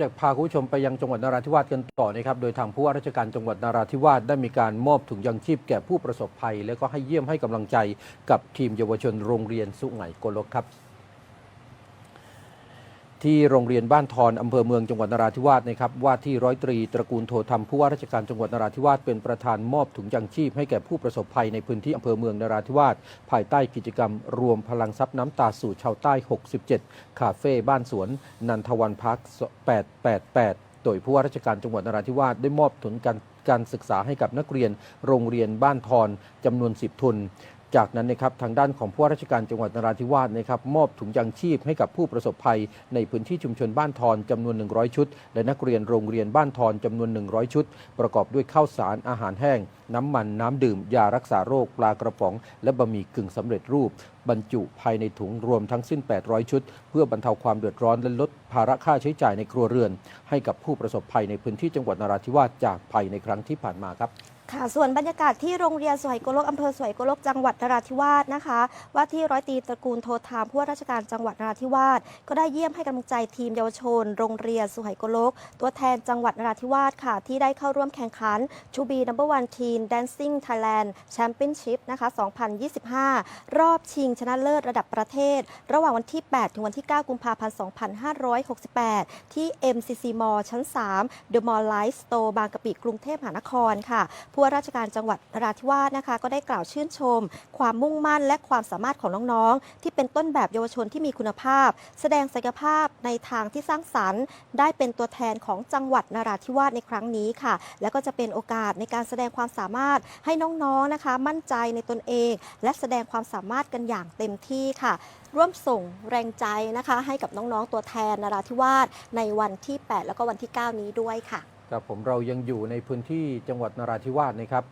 จะพาคุณผู้ชมไปยังจังหวัดนราธิวาสกันต่อนะครับ โดยทางผู้ว่าราชการจังหวัดนราธิวาสได้มีการมอบถุงยังชีพแก่ผู้ประสบภัย แล้วก็ให้เยี่ยมให้กำลังใจกับทีมเยาวชนโรงเรียนสุไหงโกลกครับ ที่โรงเรียนบ้านทอนอำเภอเมืองจังหวัดนราธิวาสนะครับว่าที่ร้อยตรีตระกูลโทธรรมผู้ว่าราชการจังหวัดนราธิวาสเป็นประธานมอบถุงยังชีพให้แก่ผู้ประสบภัยในพื้นที่อำเภอเมืองนราธิวาสภายใต้กิจกรรม รวมพลังทรัพย์น้ำตาสู่ชาวใต้ 67 คาเฟ่บ้านสวน นันทวันพัก888 โดยผู้ว่าราชการจังหวัดนราธิวาสได้มอบทุนการการศึกษาให้กับนักเรียนโรงเรียนบ้านทอนจำนวน 10 ทุน จากนั้นนะครับทางด้านของผู้ว่าราชการจังหวัดนราธิวาสนะครับมอบถุงยางชีพให้กับผู้ประสบภัย ในพื้นที่ชุมชนบ้านทอนจำนวน 100 ชุด และนักเรียนโรงเรียนบ้านทอนจำนวน 100 ชุด ประกอบด้วยข้าวสารอาหารแห้ง น้ำมันน้ำดื่ม ยารักษาโรค ปลากระป๋อง และบะหมี่กึ่งสำเร็จรูป บรรจุภายในถุงรวมทั้งสิ้น 800 ชุด เพื่อบรรเทาความเดือดร้อนและลดภาระค่าใช้จ่ายในครัวเรือน ให้กับผู้ประสบภัยในพื้นที่จังหวัดนราธิวาสจากภัยในครั้งที่ผ่านมาครับ ค่ะส่วนบรรยากาศที่โรงเรียนสวยโกลกอำเภอสวยโกลกจังหวัดนราธิวาสนะคะ ว่าที่ร้อยตรีตระกูลโทธามผู้ว่าราชการจังหวัดนราธิวาสก็ได้เยี่ยมให้กำลังใจทีมเยาวชน โรงเรียนสุไหโกลก ตัวแทนจังหวัดนราธิวาสค่ะ ที่ได้เข้าร่วมแข่งขันชูบีนัมเบอร์วันทีน Dancing Thailand Championship นะคะ 2025 รอบชิงชนะเลิศระดับประเทศ ระหว่างวันที่ 8 ถึงวันที่ 9 กุมภาพันธ์ 2568 ที่ MCC Mall ชั้น 3 The Mall Life Store บางกะปิกรุงเทพมหานครค่ะผว่าราชการจังหวัดนราธิวาสนะคะ ก็ได้กล่าวชื่นชม ความมุ่งมั่นและความสามารถของน้องๆ ที่เป็นต้นแบบเยาวชนที่มีคุณภาพ แสดงศักยภาพในทางที่สร้างสรรค์ ได้เป็นตัวแทนของจังหวัดนราธิวาสในครั้งนี้ค่ะ และก็จะเป็นโอกาสในการแสดงความสามารถให้น้องๆนะคะ มั่นใจในตนเอง และแสดงความสามารถกันอย่างเต็มที่ค่ะ ร่วมส่งแรงใจนะคะ ให้กับน้องๆตัวแทนนราธิวาสในวันที่ 8 แล้วก็วันที่ 9 นี้ด้วยค่ะ ครับผมเรายังอยู่ในพื้นที่จังหวัดนราธิวาสนะครับ